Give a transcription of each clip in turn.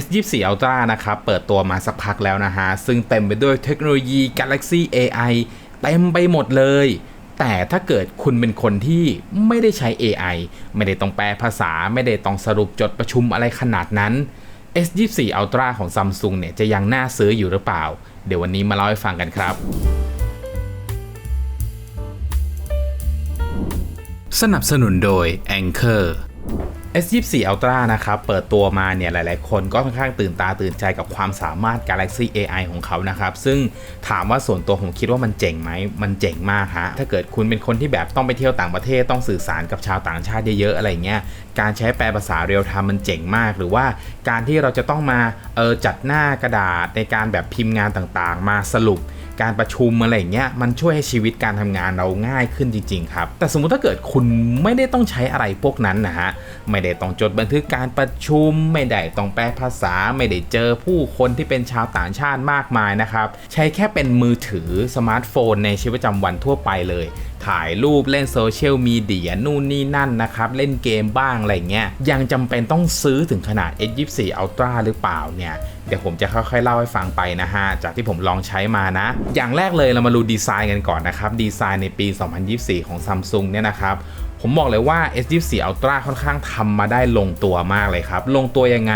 S24 Ultra นะครับ เปิดตัวมาสักพักแล้วนะฮะ ซึ่งเต็มไปด้วยเทคโนโลยี Galaxy AI เต็มไปหมดเลย แต่ถ้าเกิดคุณเป็นคนที่ไม่ได้ใช้ AI ไม่ได้ต้องแปลภาษา ไม่ได้ต้องสรุปจดประชุมอะไรขนาดนั้น S24 Ultra ของ Samsung เนี่ยจะยังน่าซื้ออยู่หรือเปล่า เดี๋ยววันนี้มาเล่าให้ฟังกันครับสนับสนุนโดย Anchor S24 Ultra นะครับ เปิดตัวมาเนี่ยหลาย ๆ คนก็ค่อนข้างตื่นตาตื่นใจกับความสามารถ Galaxy AI ของเขานะครับ ซึ่งถามว่าส่วนตัวผมคิดว่ามันเจ๋งไหม มันเจ๋งมากฮะ ถ้าเกิดคุณเป็นคนที่แบบต้องไปเที่ยวต่างประเทศต้องสื่อสารกับชาวต่างชาติเยอะ ๆ อะไรเงี้ยการใช้แปลภาษาเรียลไทม์มันเจ๋งมาก หรือว่าการที่เราจะต้องมาเออจัดหน้ากระดาษในการแบบพิมพ์งานต่างๆ มาสรุปการประชุมอะไรอย่างเงี้ยมันช่วยให้ชีวิตการทำงานเราง่ายขึ้นจริง ๆ ครับ แต่สมมุติถ้าเกิดคุณไม่ได้ต้องใช้อะไรพวกนั้นนะฮะไม่ได้ต้องจดบันทึกการประชุม ไม่ได้ต้องแปลภาษา ไม่ได้เจอผู้คนที่เป็นชาวต่างชาติมากมายนะครับ ใช้แค่เป็นมือถือสมาร์ทโฟนในชีวิตประจำวันทั่วไปเลย ถ่ายรูปเล่นโซเชียลมีเดียนู่นนี่นั่นนะครับ เล่นเกมบ้างอะไรเงี้ยยังจำเป็นต้องซื้อถึงขนาด S24 Ultra หรือเปล่าเนี่ยเดี๋ยวผมจะค่อยๆเล่าให้ฟังไปนะฮะ จากที่ผมลองใช้มานะ อย่างแรกเลยเรามาดูดีไซน์กันก่อนนะครับ ดีไซน์ในปี 2024 ของ Samsung เนี่ยนะครับผมบอกเลยว่า S24 Ultra ค่อนข้างทำมาได้ลงตัวมากเลยครับ ลงตัวยังไง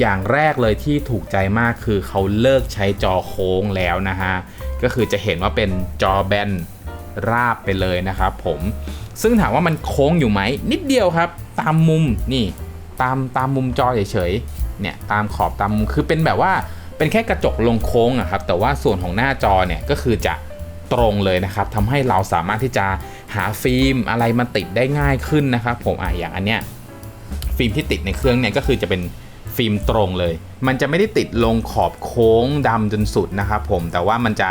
อย่างแรกเลยที่ถูกใจมากคือเขาเลิกใช้จอโค้งแล้วนะฮะ ก็คือจะเห็นว่าเป็นจอแบน ราบไปเลยนะครับผมซึ่งถามว่ามันโค้งอยู่ไหม นิดเดียวครับ ตามมุมนี่ตามตามมุมจอเฉยๆเนี่ยตามขอบตามมุมคือเป็นแบบว่าเป็นแค่กระจกลงโค้งอะครับแต่ว่าส่วนของหน้าจอเนี่ยก็คือจะตรงเลยนะครับทำให้เราสามารถที่จะหาฟิล์มอะไรมาติดได้ง่ายขึ้นนะครับผมอะอย่างอันเนี้ยฟิล์มที่ติดในเครื่องเนี่ยก็คือจะเป็นฟิล์มตรงเลย มันจะไม่ได้ติดลงขอบโค้งดำจนสุดนะครับผมแต่ว่ามันจะ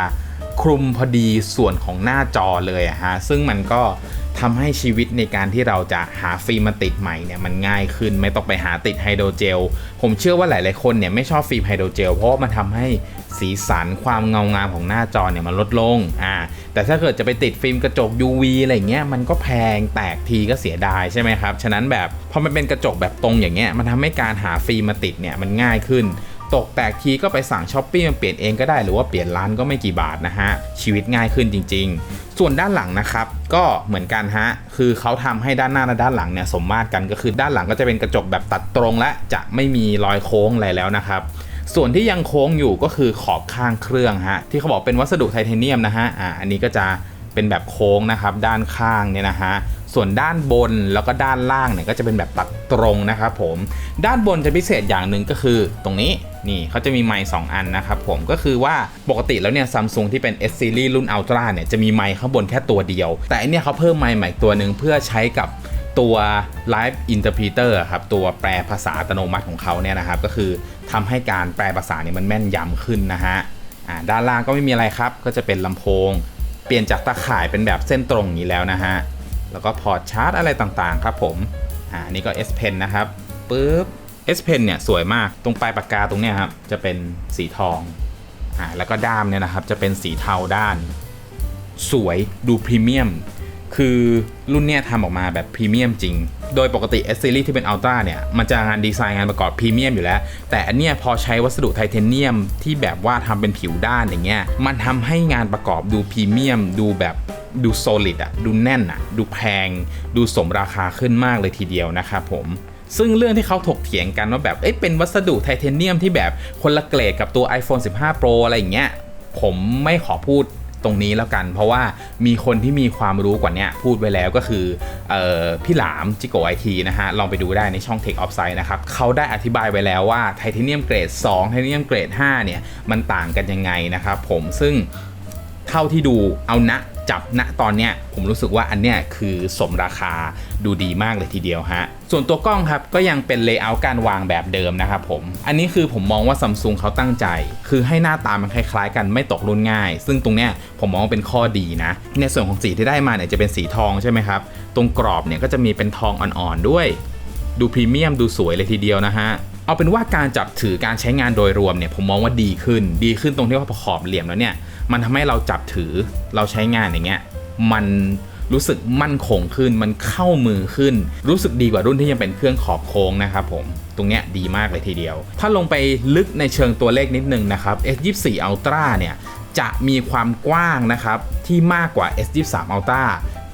คลุมพอดีส่วนของหน้าจอเลยอะฮะซึ่งมันก็ทำให้ชีวิตในการที่เราจะหาฟิล์มมาติดใหม่เนี่ยมันง่ายขึ้นไม่ต้องไปหาติดไฮโดรเจล ผมเชื่อว่าหลาย ๆ คนเนี่ยไม่ชอบฟิล์มไฮโดรเจล เพราะมันทำให้สีสันความเงางามของหน้าจอเนี่ยมันลดลงอ่าแต่ถ้าเกิดจะไปติดฟิล์มกระจก UV อะไรเงี้ยมันก็แพงแตกทีก็เสียดายใช่ไหมครับ ฉะนั้นแบบพอมันเป็นกระจกแบบตรงอย่างเงี้ยมันทำให้การหาฟิล์มมาติดเนี่ยมันง่ายขึ้น ตกแตกทีก็ไปสั่งช้อปปี้มาเปลี่ยนเองก็ได้หรือว่าเปลี่ยนร้านก็ไม่กี่บาทนะฮะ ชีวิตง่ายขึ้นจริง ๆ ส่วนด้านหลังนะครับก็เหมือนกันฮะ คือเขาทำให้ด้านหน้าและด้านหลังเนี่ยสมมาตรกันก็คือด้านหลังก็จะเป็นกระจกแบบตัดตรงและจะไม่มีรอยโค้งอะไรแล้วนะครับส่วนที่ยังโค้งอยู่ก็คือขอบข้างเครื่องฮะที่เขาบอกเป็นวัสดุไทเทเนียมนะฮะอ่าอันนี้ก็จะเป็นแบบโค้งนะครับด้านข้างเนี่ยนะฮะส่วนด้านบนแล้วก็ด้านล่างเนี่ยก็จะเป็นแบบตัดตรงนะครับผมด้านบนจะพิเศษอย่างหนึ่งก็คือตรงนี้ นี่เขาจะมีไมค์2อันนะครับผมก็คือว่าปกติแล้วเนี่ยซัมซุงที่เป็น S Series รุ่น Ultra เนี่ยจะมีไมค์ข้างบนแค่ตัวเดียว แต่อันเนี้ยเขาเพิ่มไมค์ใหม่ตัวหนึ่งเพื่อใช้กับตัว Live Interpreter ครับ ตัวแปลภาษาอัตโนมัติของเขาเนี่ยนะครับ ก็คือทำให้การแปลภาษาเนี่ยมันแม่นยำขึ้นนะฮะอ่าด้านล่างก็ไม่มีอะไรครับ ก็จะเป็นลำโพง เปลี่ยนจากตาข่ายเป็นแบบเส้นตรงอย่างนี้แล้วนะฮะ แล้วก็พอร์ตชาร์จอะไรต่างๆ ครับผม อ่านี่ก็ S Pen นะครับปึ๊บ S Pen เนี่ยสวยมากตรงปลายปากกาตรงเนี้ยครับจะเป็นสีทองอ่าแล้วก็ด้ามเนี่ยนะครับจะเป็นสีเทาด้าน สวยดูพรีเมียมคือรุ่นเนี้ยทำออกมาแบบพรีเมียมจริง โดยปกติ S Series ที่เป็น Ultra เนี่ย มันจะงานดีไซน์งานประกอบพรีเมียมอยู่แล้ว แต่อันเนี้ยพอใช้วัสดุไทเทเนียมที่แบบว่าทำเป็นผิวด้านอย่างเงี้ย มันทำให้งานประกอบดูพรีเมียม ดูแบบดูโซลิดอะดูแน่นอะดูแพง ดูสมราคาขึ้นมากเลยทีเดียวนะครับผม ซึ่งเรื่องที่เขาถกเถียงกันว่าแบบเอ๊ะเป็นวัสดุไทเทเนียมที่แบบคนละเกรดกับตัว iPhone 15 Pro อะไรอย่างเงี้ยผมไม่ขอพูดตรงนี้แล้วกัน เพราะว่ามีคนที่มีความรู้กว่านี้พูดไว้แล้วก็คือออพี่หลามจิโกไอทีนะฮะ ลองไปดูได้ในช่อง Tech Off Site นะครับเขาได้อธิบายไว้แล้วว่าไทเทเนียมเกรด 2 ไทเทเนียมเกรด 5 เนี่ย มันต่างกันยังไงนะครับผมซึ่งเท่าที่ดูเอาณ จับณตอนเนี้ยผมรู้สึกว่าอันเนี้ยคือสมราคาดูดีมากเลยทีเดียวฮะส่วนตัวกล้องครับก็ยังเป็นเลเยอร์การวางแบบเดิมนะครับผม อันนี้คือผมมองว่าซัมซุงเขาตั้งใจ คือให้หน้าตามันคล้ายๆ กันไม่ตกรุ่นง่าย ซึ่งตรงเนี้ยผมมองว่าเป็นข้อดีนะ ในส่วนของสีที่ได้มาเนี่ยจะเป็นสีทองใช่ไหมครับ ตรงกรอบเนี่ยก็จะมีเป็นทองอ่อนๆด้วย ดูพรีเมียมดูสวยเลยทีเดียวนะฮะเอาเป็นว่าการจับถือการใช้งานโดยรวมเนี่ยผมมองว่าดีขึ้น ดีขึ้นตรงที่ว่าพอขอบเหลี่ยมแล้วเนี่ย มันทำให้เราจับถือเราใช้งานอย่างเงี้ยมันรู้สึกมั่นคงขึ้น มันเข้ามือขึ้น รู้สึกดีกว่ารุ่นที่ยังเป็นเครื่องขอบโค้งนะครับผม ตรงเนี้ยดีมากเลยทีเดียว ถ้าลงไปลึกในเชิงตัวเลขนิดนึงนะครับ S24 Ultra เนี่ยจะมีความกว้างนะครับที่มากกว่า S23 Ultra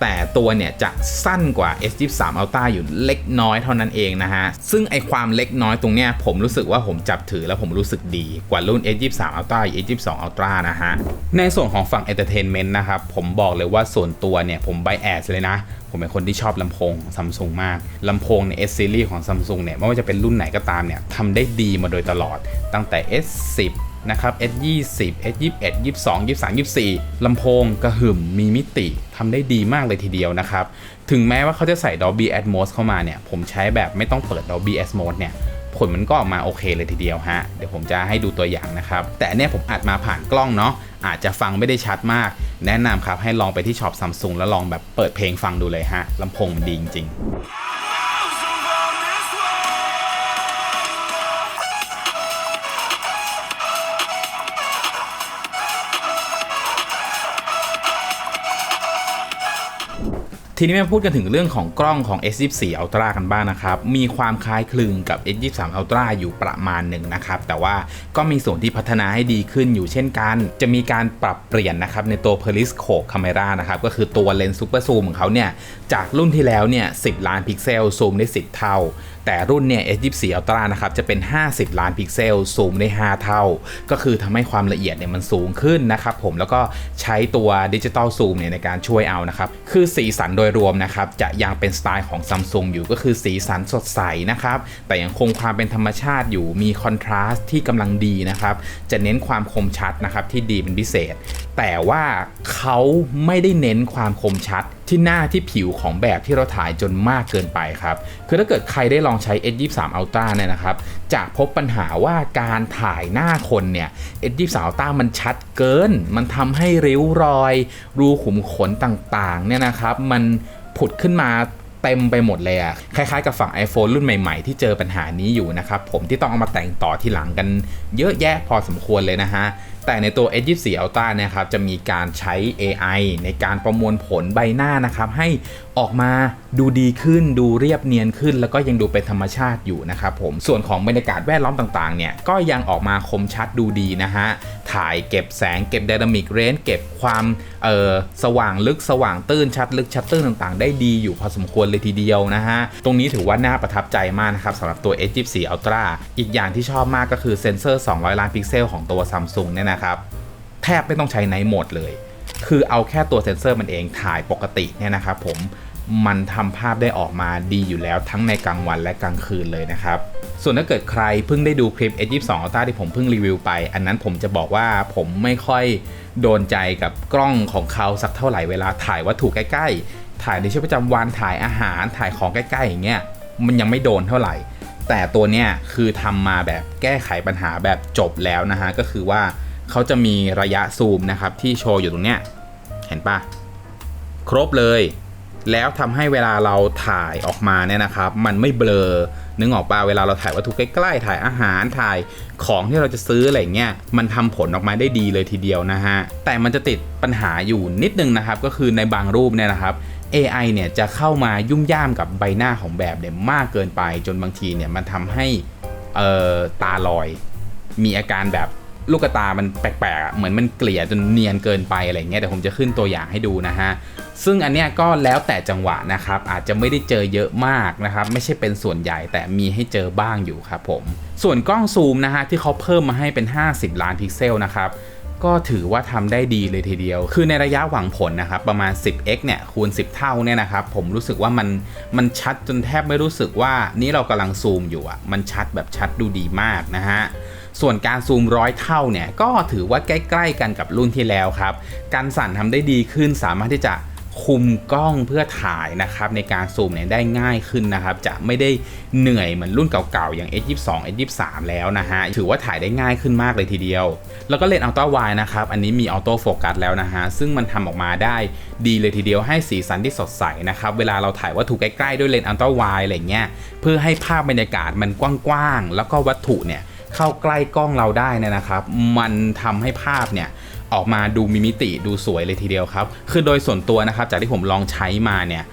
แต่ตัวเนี่ยจะสั้นกว่า S23 Ultra อยู่เล็กน้อยเท่านั้นเองนะฮะ ซึ่งไอความเล็กน้อยตรงเนี้ยผมรู้สึกว่าผมจับถือแล้วผมรู้สึกดีกว่ารุ่น S23 Ultra S22 Ultra นะฮะ ในส่วนของฝั่ง Entertainment นะครับ ผมบอกเลยว่าส่วนตัวเนี่ยผมไบแอสเลยนะผมเป็นคนที่ชอบลำโพงซัมซุงมาก ลำโพงใน S series ของซัมซุงเนี่ยไม่ว่าจะเป็นรุ่นไหนก็ตามเนี่ยทำได้ดีมาโดยตลอดตั้งแต่ S10 นะครับ S20 S21 22 23 24ลำโพงกระหึ่มมีมิติทำได้ดีมากเลยทีเดียวนะครับ ถึงแม้ว่าเขาจะใส่ Dolby Atmos เข้ามาเนี่ย ผมใช้แบบไม่ต้องเปิด Dolby Atmos เนี่ย ผลมันก็ออกมาโอเคเลยทีเดียวฮะ เดี๋ยวผมจะให้ดูตัวอย่างนะครับ แต่เนี่ยผมอัดมาผ่านกล้องเนาะอาจจะฟังไม่ได้ชัดมาก แนะนำครับให้ลองไปที่ช็อปซัมซุงแล้วลองแบบเปิดเพลงฟังดูเลยฮะลำโพงมันดีจริง ๆ ทีนี้มาพูดกันถึงเรื่องของกล้องของ S24 Ultra กันบ้างนะครับ มีความคล้ายคลึงกับ S23 Ultra อยู่ประมาณหนึ่งนะครับ แต่ว่าก็มีส่วนที่พัฒนาให้ดีขึ้นอยู่เช่นกัน จะมีการปรับเปลี่ยนนะครับในตัว Periscope Camera นะครับ ก็คือตัวเลนส์ซูเปอร์ซูมของเขาเนี่ย จากรุ่นที่แล้วเนี่ย 10 ล้านพิกเซลซูมได้ 10 เท่า แต่รุ่นเนี่ย S24 Ultra นะครับ จะเป็น 50 ล้านพิกเซลซูมได้ 5 เท่า ก็คือทำให้ความละเอียดเนี่ยมันสูงขึ้นนะครับผม แล้วก็ใช้ตัวดิจิตอลซูมเนี่ยในการช่วยเอานะครับ คือสีสันโดยรวมนะครับจะยังเป็นสไตล์ของซัมซุงอยู่ก็คือสีสันสดใสนะครับ แต่ยังคงความเป็นธรรมชาติอยู่มีคอนทราสต์ที่กำลังดีนะครับ จะเน้นความคมชัดนะครับที่ดีเป็นพิเศษ แต่ว่าเขาไม่ได้เน้นความคมชัดที่หน้าที่ผิวของแบบที่เราถ่ายจนมากเกินไปครับ คือถ้าเกิดใครได้ลองใช้ S23 Ultra เนี่ยนะครับ จะพบปัญหาว่าการถ่ายหน้าคนเนี่ย S23 Ultra มันชัดเกิน มันทำให้ริ้วรอย รูขุมขนต่างๆ เนี่ยนะครับ มันผุดขึ้นมาเต็มไปหมดเลยอะคล้ายๆกับฝั่ง iPhone รุ่นใหม่ๆ ที่เจอปัญหานี้อยู่นะครับ ผมที่ต้องเอามาแต่งต่อที่หลังกันเยอะแยะพอสมควรเลยนะฮะแต่ในตัว S24 Ultra นะครับจะมีการใช้ AI ในการประมวลผลใบหน้านะครับ ให้ออกมาดูดีขึ้นดูเรียบเนียนขึ้น แล้วก็ยังดูเป็นธรรมชาติอยู่นะครับผมส่วนของบรรยากาศแวดล้อมต่างๆเนี่ยก็ยังออกมาคมชัดดูดีนะฮะถ่ายเก็บแสงเก็บ Dynamic Range เก็บความเออสว่างลึกสว่างตื้นชัดลึกชัดตื้นต่างๆ ได้ดีอยู่พอสมควรเลยทีเดียวนะฮะตรงนี้ถือว่าน่าประทับใจมากนะครับสำหรับตัว S24 Ultra อีกอย่างที่ชอบมากก็คือเซนเซอร์ 200 ล้านพิกเซลของตัว Samsung เนี่ยนะครับ แทบไม่ต้องใช้ไนท์โหมดเลย คือเอาแค่ตัวเซนเซอร์มันเองถ่ายปกติเนี่ยนะครับผมมันทำภาพได้ออกมาดีอยู่แล้วทั้งในกลางวันและกลางคืนเลยนะครับ ส่วนถ้าเกิดใครเพิ่งได้ดูคลิป S22 Ultra ที่ผมเพิ่งรีวิวไป อันนั้นผมจะบอกว่าผมไม่ค่อยโดนใจกับกล้องของเขาสักเท่าไหร่เวลาถ่ายวัตถุใกล้ๆ ถ่ายในชีวิตประจำวันถ่ายอาหารถ่ายของใกล้ๆอย่างเงี้ยมันยังไม่โดนเท่าไหร่ แต่ตัวเนี้ยคือทำมาแบบแก้ไขปัญหาแบบจบแล้วนะฮะก็คือว่า เขาจะมีระยะซูมนะครับที่โชว์อยู่ตรงเนี้ยเห็นปะครบเลย แล้วทำให้เวลาเราถ่ายออกมาเนี่ยนะครับ มันไม่เบลอนึกออกปะเวลาเราถ่ายวัตถุใกล้ๆถ่ายอาหารถ่ายของที่เราจะซื้ออะไรเงี้ยมันทำผลออกมาได้ดีเลยทีเดียวนะฮะแต่มันจะติดปัญหาอยู่นิดนึงนะครับ ก็คือในบางรูปเนี่ยนะครับ AI เนี่ยจะเข้ามายุ่มย่ามกับใบหน้าของแบบเนี่ยมากเกินไป จนบางทีเนี่ยมันทำให้เออตาลอย มีอาการแบบ ลูกตามันแปลกๆเหมือนมันเกลี่ยจนเนียนเกินไปอะไรเงี้ยแต่ผมจะขึ้นตัวอย่างให้ดูนะฮะ ซึ่งอันเนี้ยก็แล้วแต่จังหวะนะครับ อาจจะไม่ได้เจอเยอะมากนะครับ ไม่ใช่เป็นส่วนใหญ่แต่มีให้เจอบ้างอยู่ครับผม ส่วนกล้องซูมนะฮะที่เขาเพิ่มมาให้เป็น 50 ล้านพิกเซลนะครับก็ถือว่าทำได้ดีเลยทีเดียว คือในระยะหวังผลนะครับ ประมาณ 10x เนี่ย คูณ 10 เท่าเนี่ยนะครับ ผมรู้สึกว่ามัน มันชัดจนแทบไม่รู้สึกว่า นี่เรากำลังซูมอยู่อะมันชัดแบบชัดดูดีมากนะฮะ ส่วนการซูมร้อยเท่าเนี่ยก็ถือว่าใกล้ๆกันกับรุ่นที่แล้วครับ การสั่นทำได้ดีขึ้นสามารถที่จะคุมกล้องเพื่อถ่ายนะครับในการซูมเนี่ยได้ง่ายขึ้นนะครับ จะไม่ได้เหนื่อยเหมือนรุ่นเก่าๆ อย่าง S22 S23 แล้วนะฮะ ถือว่าถ่ายได้ง่ายขึ้นมากเลยทีเดียว แล้วก็เลนส์อัลตร้าไวนะครับ อันนี้มีออโต้โฟกัสแล้วนะฮะ ซึ่งมันทำออกมาได้ดีเลยทีเดียวให้สีสันที่สดใสนะครับ เวลาเราถ่ายวัตถุใกล้ๆ ด้วยเลนส์อัลตร้าไวอะไรเงี้ยเพื่อให้ภาพบรรยากาศมันกว้างๆแล้วก็วัตถุเนี่ย เข้าใกล้กล้องเราได้นนะครับ มันทำให้ภาพเนี่ยออกมาดูมีมิติดูสวยเลยทีเดียวครับ คือโดยส่วนตัวนะครับ จากที่ผมลองใช้มาเนี่ย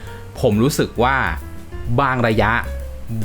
ผมรู้สึกว่าบางระยะ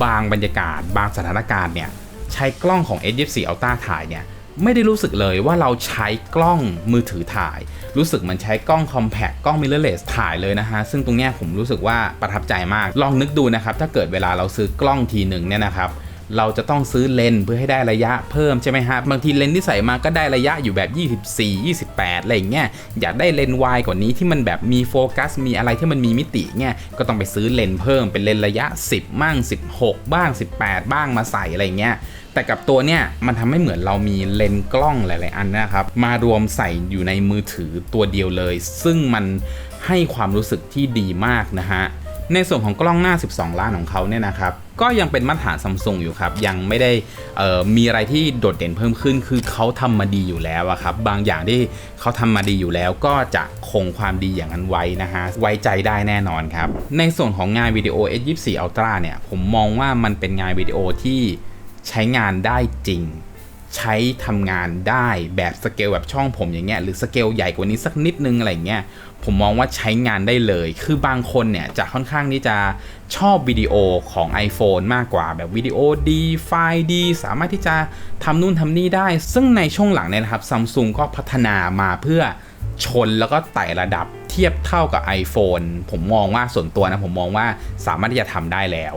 บางบรรยากาศ บางสถานการณ์เนี่ยใช้กล้องของ S24 Ultra ถ่ายเนี่ยไม่ได้รู้สึกเลยว่าเราใช้กล้องมือถือถ่าย รู้สึกมันใช้กล้อง compact กล้อง mirrorless ถ่ายเลยนะฮะ ซึ่งตรงนี้ผมรู้สึกว่าประทับใจมาก ลองนึกดูนะครับ ถ้าเกิดเวลาเราซื้อกล้องทีหนึ่งเนี่ยนะครับ เราจะต้องซื้อเลนเพื่อให้ได้ระยะเพิ่มใช่ไหมฮะบางทีเลนที่ใส่มาก็ได้ระยะอยู่แบบ 24 28อะไรอย่างเงี้ยอยากได้เลนวายกว่านี้ที่มันแบบมีโฟกัส มีอะไรที่มันมีมิติเงี้ยก็ต้องไปซื้อเลนเพิ่มเป็นเลนระยะ 10 บ้าง 16 บ้าง 18 บ้างมาใส่อะไรเงี้ยแต่กับตัวเนี่ยมันทำให้เหมือนเรามีเลนกล้องหลาย ๆ อันนะครับ มารวมใส่อยู่ในมือถือตัวเดียวเลย ซึ่งมันให้ความรู้สึกที่ดีมากนะฮะ ในส่วนของกล้องหน้า 12 ล้านของเขาเนี่ยนะครับ ก็ยังเป็นมาตรฐานซัมซุงอยู่ครับ ยังไม่ได้มีอะไรที่โดดเด่นเพิ่มขึ้น คือเขาทำมาดีอยู่แล้วอะครับ บางอย่างที่เขาทำมาดีอยู่แล้ว ก็จะคงความดีอย่างนั้นไว้นะฮะ ไว้ใจได้แน่นอนครับ ในส่วนของงานวิดีโอ S24 Ultra เนี่ย ผมมองว่ามันเป็นงานวิดีโอที่ใช้งานได้จริง ใช้ทำงานได้แบบสเกลแบบช่องผมอย่างเงี้ย หรือสเกลใหญ่กว่านี้สักนิดนึงอะไรเงี้ย ผมมองว่าใช้งานได้เลย คือบางคนเนี่ยจะค่อนข้างที่จะชอบวิดีโอของ iPhone มากกว่าแบบวิดีโอดีไฟล์ดี สามารถที่จะทำนู่นทำนี่ได้ ซึ่งในช่วงหลังเนี่ยนะครับซัมซุงก็พัฒนามาเพื่อชนแล้วก็ไต่ระดับเทียบเท่ากับ iPhone ผมมองว่าส่วนตัวนะผมมองว่าสามารถที่จะทำได้แล้ว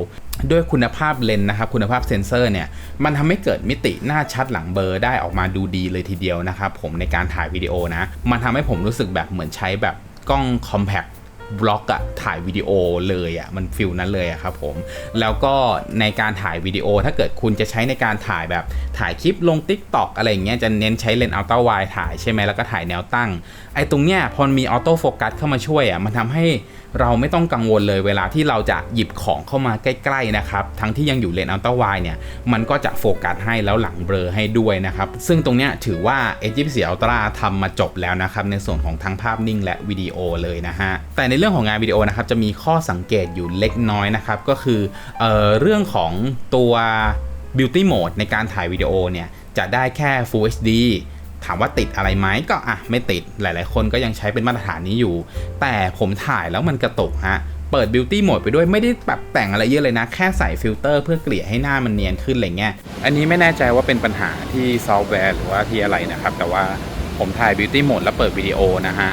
ด้วยคุณภาพเลนส์นะครับคุณภาพเซนเซอร์เนี่ยมันทำให้เกิดมิติหน้าชัดหลังเบลอร์ได้ออกมาดูดีเลยทีเดียวนะครับผมในการถ่ายวิดีโอนะ มันทำให้ผมรู้สึกแบบเหมือนใช้แบบ กล้อง compact บล็อกอะถ่ายวิดีโอเลยอะมันฟิลนั้นเลยอะครับผม แล้วก็ในการถ่ายวิดีโอถ้าเกิดคุณจะใช้ในการถ่ายแบบถ่ายคลิปลง Tik t o อกอะไรอย่างเงี้ยจะเน้นใช้เลนส์อัลตร้าไวถ่ายใช่ไหมแล้วก็ถ่ายแนวตั้ง ไอ้ตรงเนี้ยพอมีออโต้โฟกัสเข้ามาช่วยอะมันทำให้ เราไม่ต้องกังวลเลยเวลาที่เราจะหยิบของเข้ามาใกล้ๆนะครับ ทั้งที่ยังอยู่เลนส์อัลตร้าไวเนี่ยมันก็จะโฟกัสให้แล้วหลังเบลอให้ด้วยนะครับ ซึ่งตรงเนี้ยถือว่า A24 Ultra ทำมาจบแล้วนะครับ ในส่วนของทั้งภาพนิ่งและวิดีโอเลยนะฮะ แต่ในเรื่องของงานวิดีโอนะครับ จะมีข้อสังเกตอยู่เล็กน้อยนะครับ ก็คือเออเรื่องของตัว Beauty Mode ในการถ่ายวิดีโอเนี่ย จะได้แค่ Full HD ถามว่าติดอะไรไหมก็อะไม่ติดหลาย ๆ คนก็ยังใช้เป็นมาตรฐานนี้อยู่ แต่ผมถ่ายแล้วมันกระตุกฮะเปิด Beauty Mode ไปด้วยไม่ได้ปรับแต่งอะไรเยอะเลยนะ แค่ใส่ฟิลเตอร์เพื่อเกลี่ยให้หน้ามันเนียนขึ้นอะไรเงี้ยอันนี้ไม่แน่ใจว่าเป็นปัญหาที่ซอฟต์แวร์หรือว่าที่อะไรนะครับ แต่ว่าผมถ่าย Beauty Mode แล้วเปิดวิดีโอนะฮะ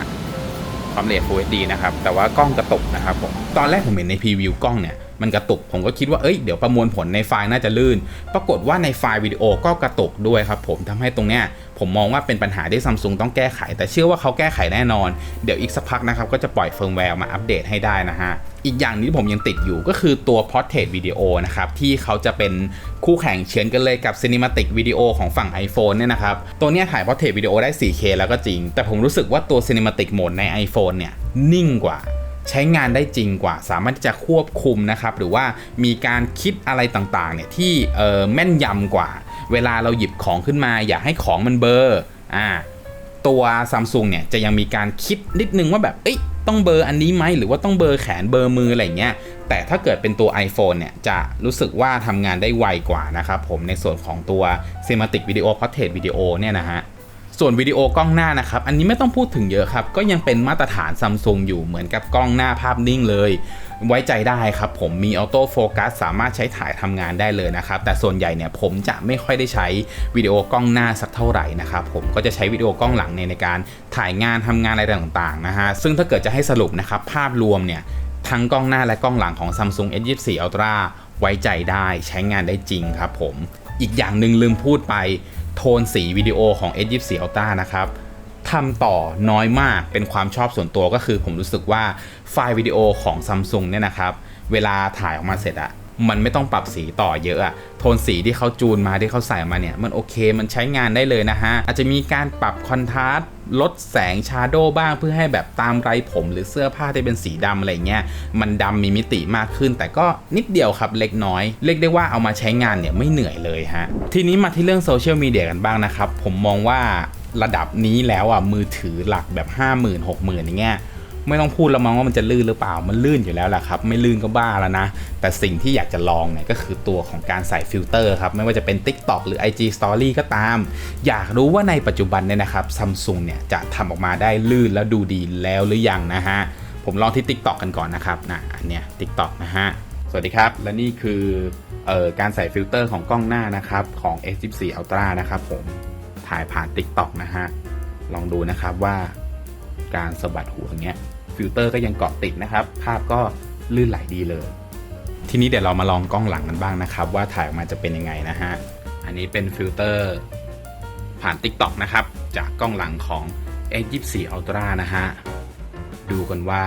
ความละเอียด Full HD นะครับ แต่ว่ากล้องกระตุกนะครับผม ตอนแรกผมเห็นในพรีวิวกล้องเนี่ย มันกระตุก ผมก็คิดว่า เอ้ย เดี๋ยวประมวลผลในไฟล์น่าจะลื่น ปรากฏว่าในไฟล์วิดีโอก็กระตุกด้วยครับผมทำให้ตรงเนี้ย ผมมองว่าเป็นปัญหาที่ซัมซุงต้องแก้ไข แต่เชื่อว่าเขาแก้ไขแน่นอน เดี๋ยวอีกสักพักนะครับ ก็จะปล่อยเฟิร์มแวร์มาอัปเดตให้ได้นะฮะ อีกอย่างนี้ที่ผมยังติดอยู่ก็คือตัว Portrait Video นะครับ ที่เขาจะเป็นคู่แข่งเชียนกันเลยกับ Cinematic Video ของฝั่ง iPhone เนี่ยนะครับ ตัวนี้ถ่าย Portrait Video ได้ 4K แล้วก็จริง แต่ผมรู้สึกว่าตัว Cinematic Mode ใน iPhone เนี่ยนิ่งกว่าใช้งานได้จริงกว่า สามารถที่จะควบคุมนะครับ หรือว่ามีการคิดอะไรต่างๆเนี่ยที่แม่นยำกว่า เวลาเราหยิบของขึ้นมา อยากให้ของมันเบอร์อ่าตัวซัมซุงเนี่ยจะยังมีการคิดนิดนึงว่าแบบเอ้ยต้องเบอร์อันนี้ไหมหรือว่าต้องเบอร์แขนเบอร์มืออะไรเงี้ยแต่ถ้าเกิดเป็นตัว iPhone เนี่ยจะรู้สึกว่าทำงานได้ไวกว่านะครับผมในส่วนของตัว Cinematic Video Portrait Video เนี่ยนะฮะ ส่วนวิดีโอกล้องหน้านะครับ อันนี้ไม่ต้องพูดถึงเยอะครับ ก็ยังเป็นมาตรฐานซัมซุงอยู่เหมือนกับกล้องหน้าภาพนิ่งเลย ไว้ใจได้ครับ ผมมีออโต้โฟกัสสามารถใช้ถ่ายทำงานได้เลยนะครับ แต่ส่วนใหญ่เนี่ยผมจะไม่ค่อยได้ใช้วิดีโอกล้องหน้าสักเท่าไหร่นะครับ ผมก็จะใช้วิดีโอกล้องหลังในในการถ่ายงานทำงานอะไรต่างๆนะฮะ ซึ่งถ้าเกิดจะให้สรุปนะครับภาพรวมเนี่ยทั้งกล้องหน้าและกล้องหลังของ Samsung S24 Ultra ไว้ใจได้ใช้งานได้จริงครับผมอีกอย่างหนึ่งลืมพูดไป โทนสีวิดีโอของ S24 Ultra นะครับทำต่อน้อยมากเป็นความชอบส่วนตัวก็คือผมรู้สึกว่าไฟล์วิดีโอของ Samsung เนี่ยนะครับ เวลาถ่ายออกมาเสร็จอะ มันไม่ต้องปรับสีต่อเยอะอะโทนสีที่เขาจูนมาที่เขาใส่มาเนี่ย มันโอเคมันใช้งานได้เลยนะฮะ อาจจะมีการปรับคอนทราสต์ลดแสงชาโดว์บ้างเพื่อให้แบบตามไรผมหรือเสื้อผ้าที่เป็นสีดำอะไรเงี้ย มันดำมีมิติมากขึ้น แต่ก็นิดเดียวครับเล็กน้อย เรียกได้ว่าเอามาใช้งานเนี่ยไม่เหนื่อยเลยฮะ ทีนี้มาที่เรื่องโซเชียลมีเดียกันบ้างนะครับ ผมมองว่าระดับนี้แล้วอะมือถือหลักแบบ 5 0 0 0 0 6 0 0 0 0อย่างเงี้ย ไม่ต้องพูดแล้วมั้งว่ามันจะลื่นหรือเปล่า มันลื่นอยู่แล้วแหละครับ ไม่ลื่นก็บ้าแล้วนะ แต่สิ่งที่อยากจะลองเนี่ยก็คือตัวของการใส่ฟิลเตอร์ครับ ไม่ว่าจะเป็น TikTok หรือ IG Story ก็ตาม อยากรู้ว่าในปัจจุบันเนี่ยนะครับซัมซุงเนี่ยจะทำออกมาได้ลื่นแล้วดูดีแล้วหรือยังนะฮะ ผมลองที่ TikTok กันก่อนนะครับนะอันเนี้ย TikTok นะฮะ สวัสดีครับ และนี่คือออการใส่ฟิลเตอร์ของกล้องหน้านะครับของ S14 Ultra นะครับผมถ่ายผ่าน TikTok นะฮะลองดูนะครับว่าการสะบัดหัวเงี้ย ฟิลเตอร์ก็ยังเกาะติดนะครับ ภาพก็ลื่นไหลดีเลย ทีนี้เดี๋ยวเรามาลองกล้องหลังกันบ้างนะครับ ว่าถ่ายออกมาจะเป็นยังไงนะฮะ อันนี้เป็นฟิลเตอร์ผ่าน TikTok นะครับ จากกล้องหลังของ S24 Ultra นะฮะ ดูกันว่า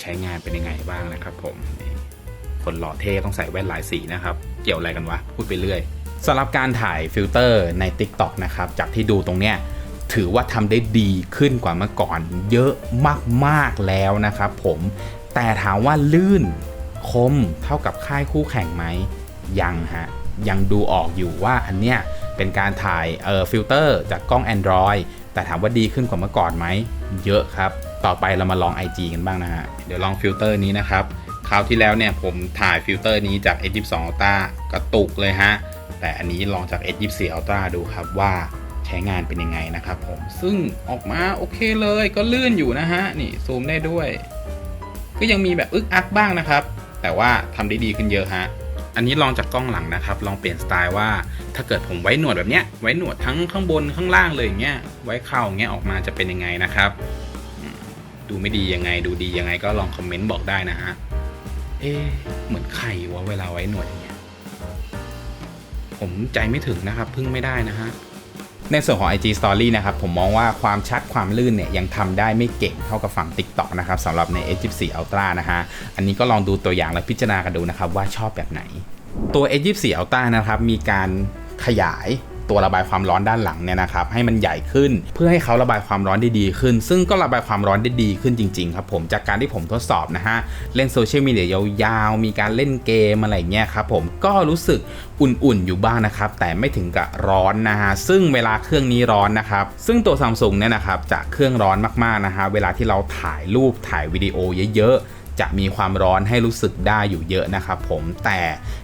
ใช้งานเป็นยังไงบ้างนะครับผม คนหล่อเท่ต้องใส่แว่นหลายสีนะครับ เกี่ยวอะไรกันวะ พูดไปเรื่อยสำหรับการถ่ายฟิลเตอร์ใน TikTok นะครับ จากที่ดูตรงเนี้ย ถือว่าทำได้ดีขึ้นกว่าเมื่อก่อนเยอะมากๆแล้วนะครับผมแต่ถามว่าลื่นคมเท่ากับค่ายคู่แข่งไหมยังฮะยังดูออกอยู่ว่าอันเนี้ยเป็นการถ่ายเอ่อฟิลเตอร์จากกล้อง Android แต่ถามว่าดีขึ้นกว่าเมื่อก่อนไหมเยอะครับ ต่อไปเรามาลอง IG กันบ้างนะฮะเดี๋ยวลองฟิลเตอร์นี้นะครับคราวที่แล้วเนี่ยผมถ่ายฟิลเตอร์นี้จาก S22 Ultra กระตุกเลยฮะแต่อันนี้ลองจาก S24 Ultra ดูครับว่า ช้งานเป็นยังไงนะครับผมซึ่งออกมาโอเคเลยก็ลื่นอยู่นะฮะนี่ซูมได้ด้วย ก็ยังมีแบบอึกอักบ้างนะครับ แต่ว่าทำได้ดีขึ้นเยอะฮะอันนี้ลองจากกล้องหลังนะครับ ลองเปลี่ยนสไตล์ว่าถ้าเกิดผมไว้หนวดแบบเนี้ยไว้หนวดทั้งข้างบนข้างล่างเลยอย่างเงี้ยไว้เข่าอย่างเงี้ยออกมาจะเป็นยังไงนะครับ ดูไม่ดียังไง ดูดียังไงก็ลองคอมเมนต์บอกได้นะฮะเอ๊เหมือนไข่วะเวลาไว้หนวดอย่างเงี้ยผมใจไม่ถึงนะครับพึ่งไม่ได้นะฮะ ในส่วนของ IG Story นะครับ ผมมองว่าความชัดความลื่นเนี่ยยังทำได้ไม่เก่งเท่ากับฝั่ง TikTok นะครับสำหรับใน S24 Ultra นะฮะ อันนี้ก็ลองดูตัวอย่างและพิจารณากันดูนะครับว่าชอบแบบไหน ตัว S24 Ultra นะครับมีการขยาย ตัวระบายความร้อนด้านหลังเนี่ยนะครับให้มันใหญ่ขึ้น เพื่อให้เขาระบายความร้อนได้ดีขึ้น ซึ่งก็ระบายความร้อนได้ดีขึ้นจริงๆครับผมจากการที่ผมทดสอบนะฮะเล่นโซเชียลมีเดียยาวๆมีการเล่นเกมอะไรเงี้ยครับผมก็รู้สึกอุ่นๆอยู่บ้างนะครับแต่ไม่ถึงกับร้อนนะฮะซึ่งเวลาเครื่องนี้ร้อนนะครับซึ่งตัวซัมซุงเนี่ยนะครับจะเครื่องร้อนมากๆนะฮะเวลาที่เราถ่ายรูปถ่ายวิดีโอเยอะๆ จะมีความร้อนให้รู้สึกได้อยู่เยอะนะครับผมแต่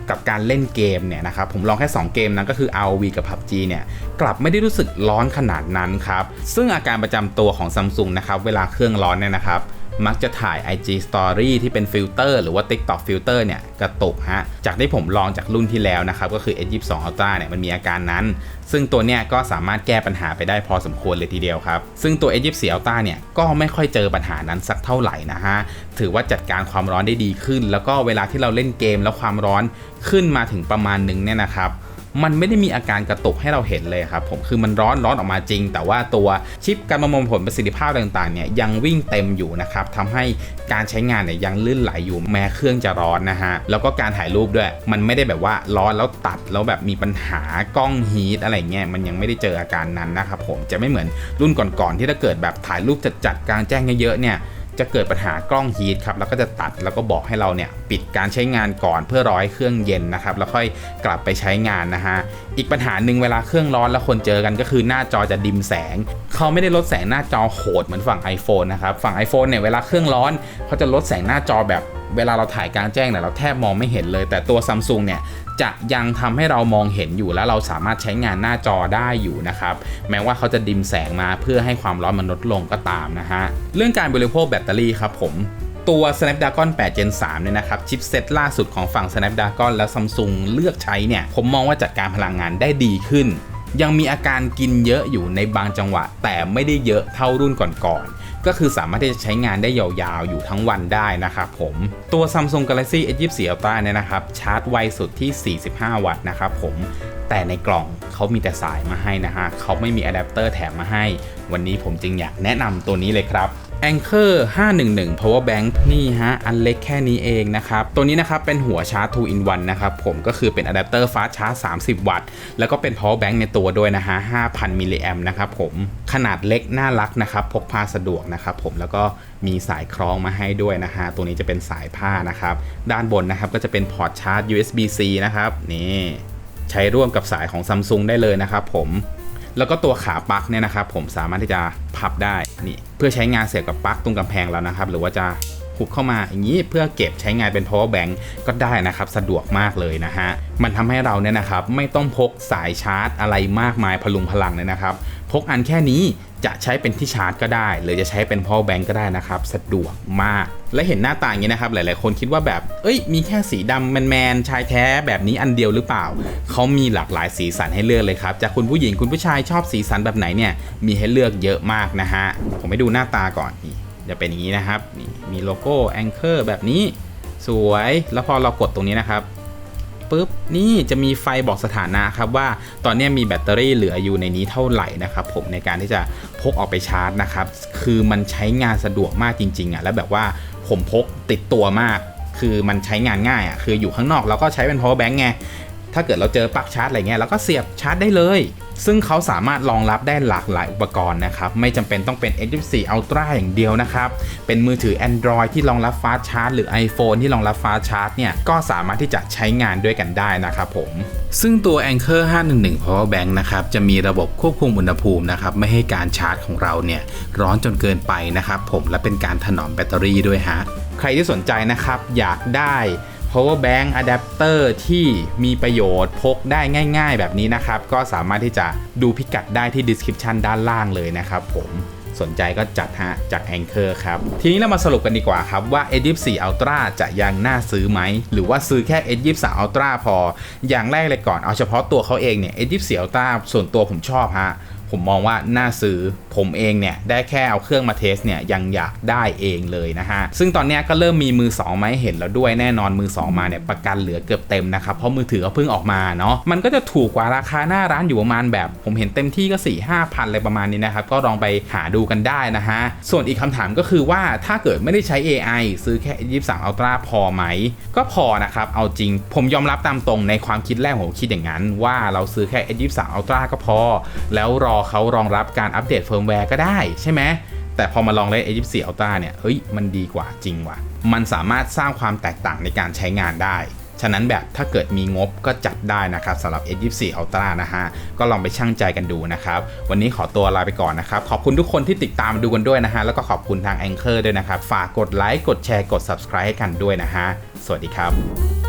กับการเล่นเกมเนี่ยนะครับผมลองแค่ 2 เกมนั้นก็คือ ROV กับ PUBG เนี่ยกลับไม่ได้รู้สึกร้อนขนาดนั้นครับซึ่งอาการประจำตัวของ Samsung นะครับเวลาเครื่องร้อนเนี่ยนะครับ มักจะถ่าย IG Story ที่เป็นฟิลเตอร์หรือว่า TikTok ฟิลเตอร์เนี่ยกระตุกฮะ จากที่ผมลองจากรุ่นที่แล้วนะครับ ก็คือ S22 Ultra เนี่ยมันมีอาการนั้น ซึ่งตัวเนี้ยก็สามารถแก้ปัญหาไปได้พอสมควรเลยทีเดียวครับ ซึ่งตัว S24 Ultra เนี่ยก็ไม่ค่อยเจอปัญหานั้นสักเท่าไหร่นะฮะ ถือว่าจัดการความร้อนได้ดีขึ้น แล้วก็เวลาที่เราเล่นเกมแล้วความร้อนขึ้นมาถึงประมาณหนึ่งเนี่ยนะครับ มันไม่ได้มีอาการกระตุกให้เราเห็นเลยครับผมคือมันร้อนร้อนออกมาจริง แต่ว่าตัวชิปการประมวลผลประสิทธิภาพต่างๆเนี่ยยังวิ่งเต็มอยู่นะครับทำให้การใช้งานเนี่ยยังลื่นไหลอยู่แม้เครื่องจะร้อนนะฮะแล้วก็การถ่ายรูปด้วย มันไม่ได้แบบว่าร้อนแล้วตัดแล้วแบบมีปัญหากล้องฮีทอะไรเงี้ยมันยังไม่ได้เจออาการนั้นนะครับผมจะไม่เหมือนรุ่นก่อนๆที่ถ้าเกิดแบบถ่ายรูปจัดๆกลางแจ้งเยอะๆเนี่ย จะเกิดปัญหากล้องฮีทครับแล้วก็จะตัดแล้วก็บอกให้เราเนี่ยปิดการใช้งานก่อนเพื่อร้อให้เครื่องเย็นนะครับแล้วค่อยกลับไปใช้งานนะฮะอีกปัญหาหนึ่งเวลาเครื่องร้อนแล้วคนเจอกันก็คือหน้าจอจะดิมแสง เขาไม่ได้ลดแสงหน้าจอโหดเหมือนฝั่ง iPhone นะครับฝั่ง iPhone เนี่ยเวลาเครื่องร้อนเขาจะลดแสงหน้าจอแบบเวลาเราถ่ายกลางแจ้งเนี่ยเราแทบมองไม่เห็นเลย แต่ตัว Samsung เนี่ย จะยังทำให้เรามองเห็นอยู่แล้วเราสามารถใช้งานหน้าจอได้อยู่นะครับ แม้ว่าเขาจะดิมแสงมาเพื่อให้ความร้อนมันลดลงก็ตามนะฮะ เรื่องการบริโภคแบตเตอรี่ครับผมตัว Snapdragon 8 Gen 3เนี่ยนะครับชิปเซตล่าสุดของฝั่ง Snapdragon และ Samsung เลือกใช้เนี่ย ผมมองว่าจัดการพลังงานได้ดีขึ้น ยังมีอาการกินเยอะอยู่ในบางจังหวะ แต่ไม่ได้เยอะเท่ารุ่นก่อนๆ ก็คือสามารถที่จะใช้งานได้ยาวๆ อยู่ทั้งวันได้นะครับผม ตัว Samsung Galaxy S24 Ultra เนี่ยนะครับ ชาร์จไวสุดที่ 45 วัตต์นะครับผมแต่ในกล่องเขามีแต่สายมาให้นะฮะเขาไม่มีอะแดปเตอร์แถมมาให้ วันนี้ผมจึงอยากแนะนำตัวนี้เลยครับ Anchor 511 Power Bank นี่ฮะ อันเล็กแค่นี้เองนะครับ ตัวนี้นะครับ เป็นหัวชาร์จ 2 in 1 นะครับ ผมก็คือเป็นอะแดปเตอร์ฟาสชาร์จ 30 วัตต์ แล้วก็เป็น Power Bank ในตัวด้วยนะฮะ 5,000 มิลลิแอมนะครับผม ขนาดเล็ก น่ารักนะครับ พกพาสะดวกนะครับผม แล้วก็มีสายคล้องมาให้ด้วยนะฮะ ตัวนี้จะเป็นสายผ้านะครับ ด้านบนนะครับ ก็จะเป็นพอร์ตชาร์จ USB-C นะครับ นี่ ใช้ร่วมกับสายของ Samsung ได้เลยนะครับผม แล้วก็ตัวขาปลั๊กเนี่ยนะครับผมสามารถที่จะพับได้นี่เพื่อใช้งานเสียบกับปลั๊กตรงกำแพงแล้วนะครับ หรือว่าจะ หุบเข้ามาอย่างนี้เพื่อเก็บใช้งานเป็น power bank ก็ได้นะครับสะดวกมากเลยนะฮะมันทำให้เราเนี่ยนะครับไม่ต้องพกสายชาร์จ อะไรมากมายพลุงพลังเลยนะครับพกอันแค่นี้จะใช้เป็นที่ชาร์จก็ได้ หรือจะใช้เป็น power bank ก็ได้นะครับสะดวกมาก และเห็นหน้าตาอย่างนี้นะครับหลาย ๆ คนคิดว่าแบบ เอ้ยมีแค่สีดำแมนๆชายแท้แบบนี้อันเดียวหรือเปล่า เขามีหลากหลายสีสันให้เลือกเลยครับจากคุณผู้หญิงคุณผู้ชายชอบสีสันแบบไหนเนี่ยมีให้เลือกเยอะมากนะฮะผมไปดูหน้าตาก่อนนี่ จะเป็นอย่างนี้นะครับนี่มีโลโก้ Anchor แบบนี้ สวยแล้วพอเรากดตรงนี้นะครับปุ๊บนี่จะมีไฟบอกสถานะครับว่าตอนนี้มีแบตเตอรี่เหลืออยู่ในนี้เท่าไหร่นะครับผมในการที่จะพกออกไปชาร์จนะครับคือมันใช้งานสะดวกมากจริงๆอะแล้วแบบว่าผมพกติดตัวมาก คือมันใช้งานง่ายอะคืออยู่ข้างนอกเราก็ใช้เป็น power bank ไง ถ้าเกิดเราเจอปลั๊กชาร์จอะไรเงี้ยเราก็เสียบชาร์จได้เลย ซึ่งเขาสามารถรองรับได้หลากหลายอุปกรณ์นะครับ ไม่จำเป็นต้องเป็น S24 Ultra อย่างเดียวนะครับ เป็นมือถือ Android ที่รองรับฟ้าชาร์จ หรือ iPhone ที่รองรับฟ้าชาร์จเนี่ยก็สามารถที่จะใช้งานด้วยกันได้นะครับผมซึ่งตัว Anchor 511 Power Bank นะครับ จะมีระบบควบคุมอุณหภูมินะครับ ไม่ให้การชาร์จของเราเนี่ย ร้อนจนเกินไปนะครับผมและเป็นการถนอมแบตเตอรี่ด้วยฮะ ใครที่สนใจนะครับ อยากได้ power bank adapter ที่มีประโยชน์พกได้ง่าย ๆ แบบนี้นะครับ ก็สามารถที่จะดูพิกัดได้ที่ description ด้านล่างเลยนะครับผมสนใจก็จัดฮะจาก Anchor ครับ ทีนี้เรามาสรุปกันดีกว่าครับว่า S24 Ultra จะยังน่าซื้อไหม หรือว่าซื้อแค่ S23 Ultra พอ อย่างแรกเลยก่อนเอาเฉพาะตัวเขาเองเนี่ย S24 Ultra ส่วนตัวผมชอบฮะ ผมมองว่าน่าซื้อผมเองเนี่ยได้แค่เอาเครื่องมาเทสเนี่ยยังอยากได้เองเลยนะฮะ ซึ่งตอนนี้ก็เริ่มมีมือ2มาให้เห็นแล้วด้วยแน่นอนมือ 2 มาเนี่ยประกันเหลือเกือบเต็มนะครับ เพราะมือถือเขาเพิ่งออกมาเนาะมันก็จะถูกกว่าราคาหน้าร้านอยู่ประมาณแบบ ผมเห็นเต็มที่ก็ 4 5พันอะไรประมาณนี้นะครับ ก็ลองไปหาดูกันได้นะฮะ ส่วนอีกคำถามก็คือว่าถ้าเกิดไม่ได้ใช้ AI ซื้อแค่ 23 Ultra พอไหม ก็พอนะครับเอาจริง ผมยอมรับตามตรงในความคิดแรกผมคิดอย่างนั้น ว่าเราซื้อแค่ S23 Ultra ก็พอ แล้วรอเขารองรับการอัปเดตเฟิร์มแวร์ก็ได้ใช่ไหมแต่พอมาลองเล่น A24 Ultra เนี่ย เฮ้ย มันดีกว่าจริงว่ะ มันสามารถสร้างความแตกต่างในการใช้งานได้ ฉะนั้นแบบถ้าเกิดมีงบก็จัดได้นะครับสำหรับ A24 Ultra นะฮะ ก็ลองไปชั่งใจกันดูนะครับ วันนี้ขอตัวลาไปก่อนนะครับ ขอบคุณทุกคนที่ติดตามดูกันด้วยนะฮะ แล้วก็ขอบคุณทาง Anchor ด้วยนะครับ ฝากกดไลค์ กดแชร์ กด Subscribe ให้กันด้วยนะฮะ สวัสดีครับ